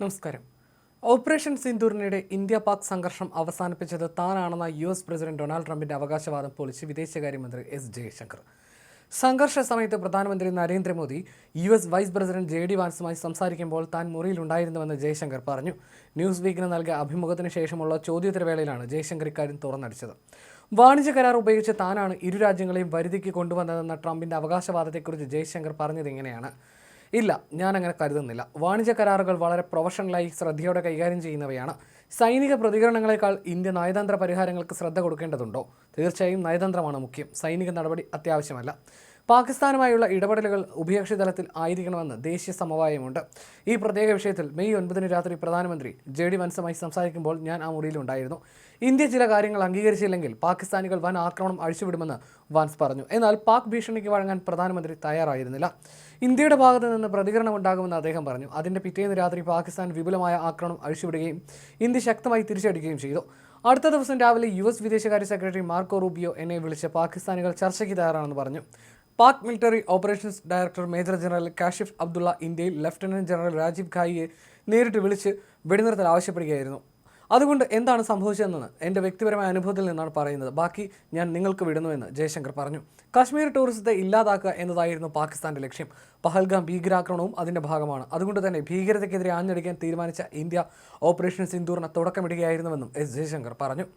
നമസ്കാരം. Operation സിന്ദൂറിനിടെ India Pak സംഘർഷം അവസാനിപ്പിച്ചത് താനാണെന്ന യു എസ് പ്രസിഡന്റ് ഡൊണാൾഡ് ട്രംപിന്റെ അവകാശവാദം പൊളിച്ച് വിദേശകാര്യമന്ത്രി എസ് ജയശങ്കർ. സംഘർഷ സമയത്ത് പ്രധാനമന്ത്രി Narendra Modi U S vice president J D വാൻസുമായി സംസാരിക്കുമ്പോൾ താൻ മുറിയിലുണ്ടായിരുന്നുവെന്ന് ജയശങ്കർ പറഞ്ഞു. ന്യൂസ് വീക്കിന് നൽകിയ അഭിമുഖത്തിന് ശേഷമുള്ള ചോദ്യോത്തരവേളയിലാണ് ജയശങ്കർ ഇക്കാര്യം തുറന്നടിച്ചത്. വാണിജ്യ കരാർ ഉപയോഗിച്ച് താനാണ് ഇരു രാജ്യങ്ങളെയും വരുതിക്ക് കൊണ്ടുവന്നതെന്ന ട്രംപിന്റെ അവകാശവാദത്തെക്കുറിച്ച് ജയശങ്കർ പറഞ്ഞത് ഇങ്ങനെയാണ്. ഇല്ല ഞാൻ അങ്ങനെ കരുതുന്നില്ല. വാണിജ്യ കരാറുകൾ വളരെ പ്രൊഫഷണലായി ശ്രദ്ധയോടെ കൈകാര്യം ചെയ്യുന്നവയാണ്. സൈനിക പ്രതികരണങ്ങളെക്കാൾ ഇന്ത്യ നയതന്ത്ര പരിഹാരങ്ങൾക്ക് ശ്രദ്ധ കൊടുക്കേണ്ടതുണ്ടോ? തീർച്ചയായും നയതന്ത്രമാണ് മുഖ്യം. സൈനിക നടപടി അത്യാവശ്യമല്ല. പാകിസ്ഥാനുമായുള്ള ഇടപെടലുകൾ ഉഭയകക്ഷി തലത്തിൽ ആയിരിക്കണമെന്ന് ദേശീയ സമവായമുണ്ട്. ഈ പ്രത്യേക വിഷയത്തിൽ മെയ് ഒൻപതിന് രാത്രി പ്രധാനമന്ത്രി ജെ ഡി മനസ്സുമായി സംസാരിക്കുമ്പോൾ ഞാൻ ആ മുറിയിലുണ്ടായിരുന്നു ഇന്ത്യ ചില കാര്യങ്ങൾ അംഗീകരിച്ചില്ലെങ്കിൽ പാകിസ്ഥാനികൾ വൻ ആക്രമണം അഴിച്ചുവിടുമെന്ന് വാൻസ് പറഞ്ഞു. എന്നാൽ പാക് ഭീഷണിക്ക് വഴങ്ങാൻ പ്രധാനമന്ത്രി തയ്യാറായിരുന്നില്ല. ഇന്ത്യയുടെ ഭാഗത്ത് നിന്ന് പ്രതികരണം ഉണ്ടാകുമെന്ന് അദ്ദേഹം പറഞ്ഞു. അതിന്റെ പിറ്റേന്ന് രാത്രി പാകിസ്ഥാൻ വിപുലമായ ആക്രമണം അഴിച്ചുവിടുകയും ഇന്ത്യ ശക്തമായി തിരിച്ചടിക്കുകയും ചെയ്തു. അടുത്ത ദിവസം രാവിലെ യു എസ് വിദേശകാര്യ സെക്രട്ടറി മാർക്കോ റൂബിയോ എന്നെ വിളിച്ച് പാകിസ്ഥാനികൾ ചർച്ചയ്ക്ക് തയ്യാറാണെന്ന് പറഞ്ഞു. Pak military operations director major general Kashif Abdullah ഇന്ത്യയിൽ ലഫ്റ്റനന്റ് ജനറൽ രാജീവ് ഖായിയെ നേരിട്ട് വിളിച്ച് വെടിനിർത്തൽ ആവശ്യപ്പെടുകയായിരുന്നു. അതുകൊണ്ട് എന്താണ് സംഭവിച്ചതെന്ന് എന്റെ വ്യക്തിപരമായ അനുഭവത്തിൽ നിന്നാണ് പറയുന്നത്. ബാക്കി ഞാൻ നിങ്ങൾക്ക് വിടുന്നുവെന്ന് ജയശങ്കർ പറഞ്ഞു. കാശ്മീർ ടൂറിസത്തെ ഇല്ലാതാക്കുക എന്നതായിരുന്നു പാകിസ്ഥാന്റെ ലക്ഷ്യം. പഹൽഗാം ഭീകരാക്രമണവും അതിന്റെ ഭാഗമാണ്. അതുകൊണ്ട് തന്നെ ഭീകരതയ്ക്കെതിരെ ആഞ്ഞടിക്കാൻ തീരുമാനിച്ച ഇന്ത്യ ഓപ്പറേഷൻ സിന്ദൂറിന് തുടക്കമിടുകയായിരുന്നുവെന്നും എസ് ജയശങ്കർ പറഞ്ഞു.